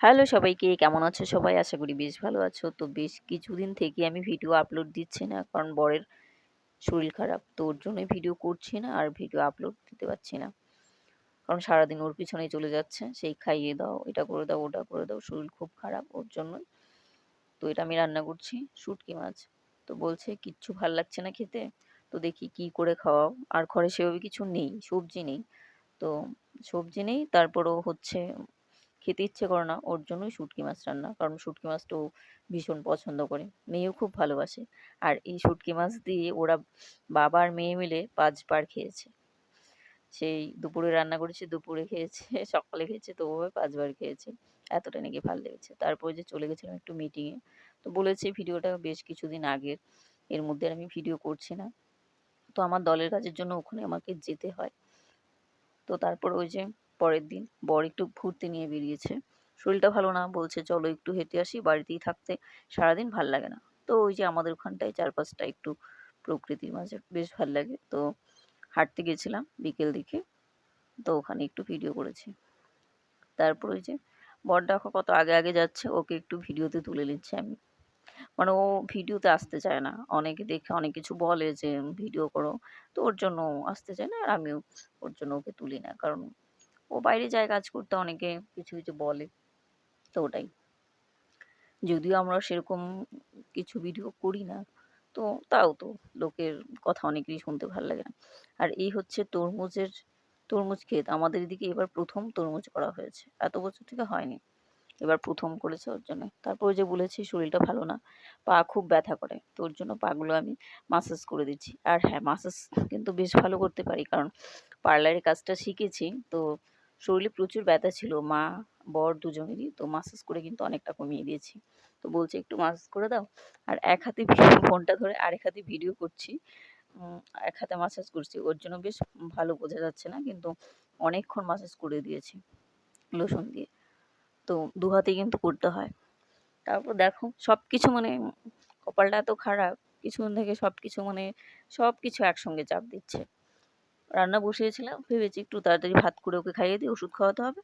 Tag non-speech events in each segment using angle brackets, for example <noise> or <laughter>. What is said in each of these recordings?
Hello সবাইকে, কেমন আছো সবাই? আশা করি বেশ ভালো আছো। তো বেশ কিছুদিন থেকে আমি ভিডিও আপলোড দিচ্ছি না, কারণ বরের শরীর খারাপ। তো ওর জন্যই ভিডিও করছি না আর ভিডিও আপলোড দিতে পারছি না। কারণ সারাদিন ওর পিছনেই চলে যাচ্ছে। সেই খাইয়ে দাও, এটা করে দাও, ওটা করে দাও, শরীর খুব খারাপ ওর জন্যই। তো এটা আমি রান্না করছি, শুটকি মাছ। তো বলছে, কিচ্ছু ভালো লাগছে না খেতে? তো দেখি কি করে খাওয়াও? আর ঘরে সেভাবে কিছু নেই, সবজি নেই। তো সবজি নেই, তারপরও হচ্ছে খেতে ইচ্ছে করে না। ওর জন্যই শুটকি মাছ রান্না। কারণ শুটকি মাছটা ও ভীষণ পছন্দ করে। মেয়েও খুব ভালোবাসে। আর এই শুটকি মাছ দিয়ে ওরা বাবা আর মেয়ে মিলে পাঁচবার খেয়েছে। সেই দুপুরে রান্না করেছে, দুপুরে খেয়েছে, <laughs> সকালে খেয়েছে, তো ওভাবে পাঁচবার খেয়েছে। এতটা নাকি ভালো লেগেছে। তারপরে যে চলে গেছিলাম একটু মিটিংয়ে তো বলেছে ভিডিওটা বেশ কিছুদিন আগের। এর মধ্যে আমি ভিডিও করছি না। তো আমার দলের কাজের জন্য ওখানে আমাকে যেতে হয়। তো তারপর ওই যে পরের দিন। বর একটু ঘুরতে নিয়ে বেরিয়েছে। শরীরটা ভালো না, বলছে, চলো একটু হেঁটে আসি, বাড়িতেই থাকতে সারাদিন ভালো লাগে না। তো ওই যে আমাদের ওখানটায় চারপাশটা একটু প্রকৃতির মাঝে বেশ ভালো লাগে। তো হাঁটতে গেছিলাম বিকেল দিকে। তো ওখানে একটু ভিডিও করেছি। তারপর ওই যে বর দেখো কত আগে আগে যাচ্ছে, ওকে একটু ভিডিওতে তুলে নিচ্ছে আমি। মানে ও ভিডিওতে আসতে চায় না। অনেকে দেখে, অনেক কিছু বলে যে, ভিডিও করো। তো ওর জন্য আসতে চায় না, আর আমিও ওর জন্য ওকে তুলি না। কারণ ও বাইরে যায় কাজ করতে অনেকে কিছু কিছু বলে, তো ওটাই। যদিও আমরা সেরকম কিছু ভিডিও করি না, তো তাও তো লোকের কথা অনেকেরই শুনতে ভালো লাগে না। আর এই হচ্ছে তরমুজের, তরমুজ ক্ষেত, আমাদের এদিকে এবার প্রথম তরমুজ করা হয়েছে, এত বছর থেকে হয়নি। এবার প্রথম করেছে ওর জন্য। তারপর যে বলেছি, শরীরটা ভালো না, পা খুব ব্যথা করে, তো ওর জন্য পাগুলো আমি মাসাজ করে দিচ্ছি। আর হ্যাঁ মাসাজ কিন্তু বেশ ভালো করতে পারি, কারণ পার্লারের কাজটা শিখেছি, তো শরীরে প্রচুর ব্যথা ছিল। মা, বর দুজনেরই তো মাসাজ করে কিন্তু অনেকটা কমিয়ে দিয়েছি। তো বলছে একটু মাসাজ করে দাও। আর এক হাতে ফোনটা ধরে আরেক হাতে ভিডিও করছি। এক হাতে মাসাজ করছি। ওর জন্য বেশ ভালো বোঝা যাচ্ছে না, কিন্তু অনেকক্ষণ মাসাজ করে দিয়েছি লোশন দিয়ে। তো দু হাতেই কিন্তু করতে হয়। তারপর দেখো সব কিছু মানে কপালটা এত খারাপ কিছুদিন থেকে সব কিছু মানে সব কিছু একসঙ্গে চাপ দিচ্ছে। রান্না বসিয়েছিলাম, ভেবেছি একটু তাড়াতাড়ি ভাত করে ওকে খাইয়ে দিই, ওষুধ খাওয়াতে হবে।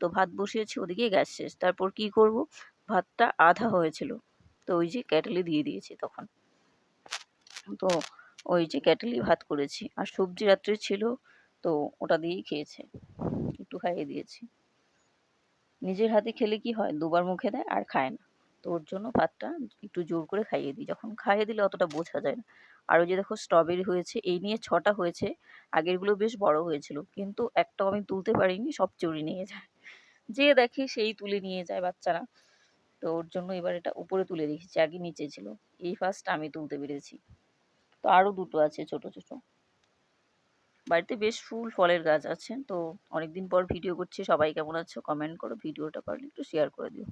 তো ভাত বসিয়েছি ওদিকে গ্যাস শেষ। তারপর কি করব? ভাতটা আধা হয়েছিল। তো ওই যে ক্যাটেলে দিয়ে দিয়েছি তখন। তো ওই যে ক্যাটেলি ভাত করেছি। আর সবজি রাত্রে ছিল, তো ওটা দিয়েই খেয়েছে। একটু খাইয়ে দিয়েছি। নিজের হাতে খেলে কি হয়? দুবার মুখে দেয় আর খায় না। তো ওর জন্য ভাতটা একটু জোর করে খাইয়ে দিই। যখন খাইয়ে দিলে অতটা বোঝা যায় না। আর ওই যে দেখো স্ট্রবেরি হয়েছে, এই নিয়ে ছটা হয়েছে, আগেরগুলো বেশ বড় হয়েছিল, কিন্তু একটাও আমি তুলতে পারিনি, সব চুরি নিয়ে যায়। যে দেখে সেই তুলে নিয়ে যায় বাচ্চারা। তো ওর জন্য এবার এটা উপরে তুলে রেখেছি, আগে নিচে ছিল। এই ফার্স্ট আমি তুলতে পেরেছি। তো আরও দুটো আছে ছোট ছোট। বাড়িতে বেশ ফুল ফলের গাছ আছে, তো অনেকদিন পর ভিডিও করছি, সবাই কেমন আছো? কমেন্ট করো ভিডিওটা পারলে একটু শেয়ার করে দিও।